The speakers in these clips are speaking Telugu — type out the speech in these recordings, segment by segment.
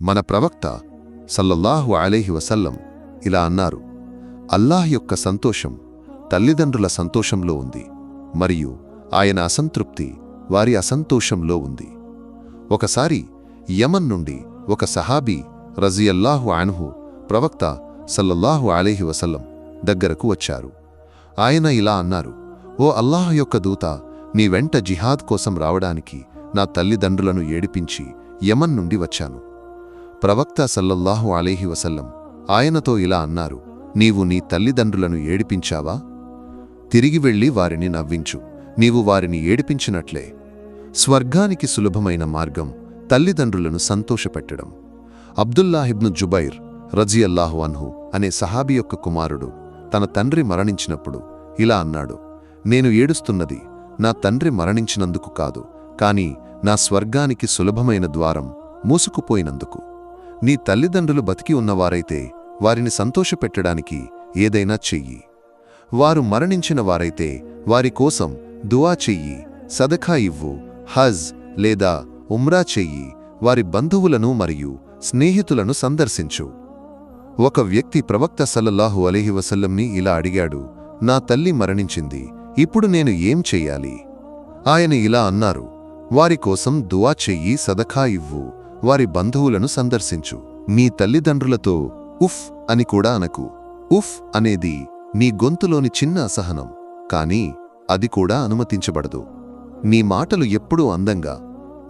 మన ప్రవక్త సల్లల్లాహు అలైహి వసల్లం ఇలా అన్నారు అల్లాహ్ యొక్క సంతోషం తల్లిదండ్రుల సంతోషంలో ఉంది మరియు ఆయన అసంతృప్తి వారి అసంతోషంలో ఉంది. ఒకసారి యమన్ నుండి ఒక సహాబీ రజియల్లాహు అన్హు ప్రవక్త సల్లల్లాహు అలైహి వసల్లం దగ్గరకు వచ్చారు. ఆయన ఇలా అన్నారు ఓ అల్లాహ్ యొక్క దూత నీ వెంట జిహాద్ కోసం రావడానికి నా తల్లిదండ్రులను ఏడిపించి యమన్ నుండి వచ్చాను. ప్రవక్త సల్లల్లాహు అలీహి వసల్లం ఆయనతో ఇలా అన్నారు నీవు నీ తల్లిదండ్రులను ఏడిపించావా? తిరిగి వెళ్ళి వారిని నవ్వించు. నీవు వారిని ఏడిపించినట్లే. స్వర్గానికి సులభమైన మార్గం తల్లిదండ్రులను సంతోషపెట్టడం. అబ్దుల్లాహిబ్ను జుబైర్ రజియల్లాహు అన్హు అనే సహాబీ యొక్క కుమారుడు తన తండ్రి మరణించినప్పుడు ఇలా అన్నాడు నేను ఏడుస్తున్నది నా తండ్రి మరణించినందుకు కాదు కాని నా స్వర్గానికి సులభమైన ద్వారం మూసుకుపోయినందుకు. నీ తల్లిదండ్రులు బతికి ఉన్నవారైతే వారిని సంతోషపెట్టడానికి ఏదైనా చెయ్యి. వారు మరణించిన వారైతే వారి కోసం దువా చెయ్యి సదఖా ఇవ్వు హజ్ లేదా ఉమ్రా చెయ్యి వారి బంధువులను మరియు స్నేహితులను సందర్శించు. ఒక వ్యక్తి ప్రవక్త సల్లల్లాహు అలీహి వసల్లంని ఇలా అడిగాడు నా తల్లి మరణించింది ఇప్పుడు నేను ఏం చెయ్యాలి? ఆయన ఇలా అన్నారు వారి కోసం దువా చెయ్యి సదఖా ఇవ్వు వారి బంధువులను సందర్శించు. నీ తల్లిదండ్రులతో ఉఫ్ అని కూడా అనకు. ఉఫ్ అనేది నీ గొంతులోని చిన్న అసహనం. కానీ అది కూడా అనుమతించబడదు. నీ మాటలు ఎప్పుడూ అందంగా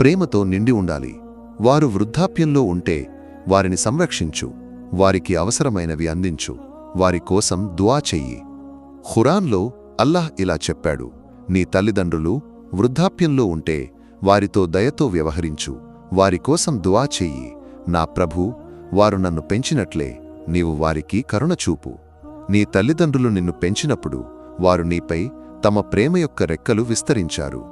ప్రేమతో నిండి ఉండాలి. వారు వృద్ధాప్యంలో ఉంటే వారిని సంరక్షించు. వారికి అవసరమైనవి అందించు. వారి కోసం దువా చెయ్యి. ఖురాన్లో అల్లాహ్ ఇలా చెప్పాడు. నీ తల్లిదండ్రులు వృద్ధాప్యంలో ఉంటే వారితో దయతో వ్యవహరించు. వారి కోసం దువా చెయ్యి. నా ప్రభూ వారు నన్ను పెంచినట్లే నీవు వారికి కరుణ చూపు. నీ తల్లిదండ్రులు నిన్ను పెంచినప్పుడు వారు నీపై తమ ప్రేమ యొక్క రెక్కలు విస్తరించారు.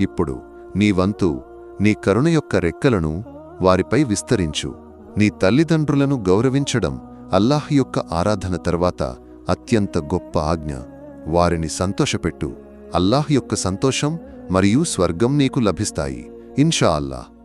ఇప్పుడు నీ వంతు నీ కరుణ యొక్క రెక్కలను వారిపై విస్తరించు. నీ తల్లిదండ్రులను గౌరవించడం అల్లాహ్ యొక్క ఆరాధన తర్వాత అత్యంత గొప్ప ఆజ్ఞ. వారిని సంతోషపెట్టు. అల్లాహ్ యొక్క సంతోషం మరియు స్వర్గం నీకు లభిస్తాయి. ఇన్షా అల్లాహ్.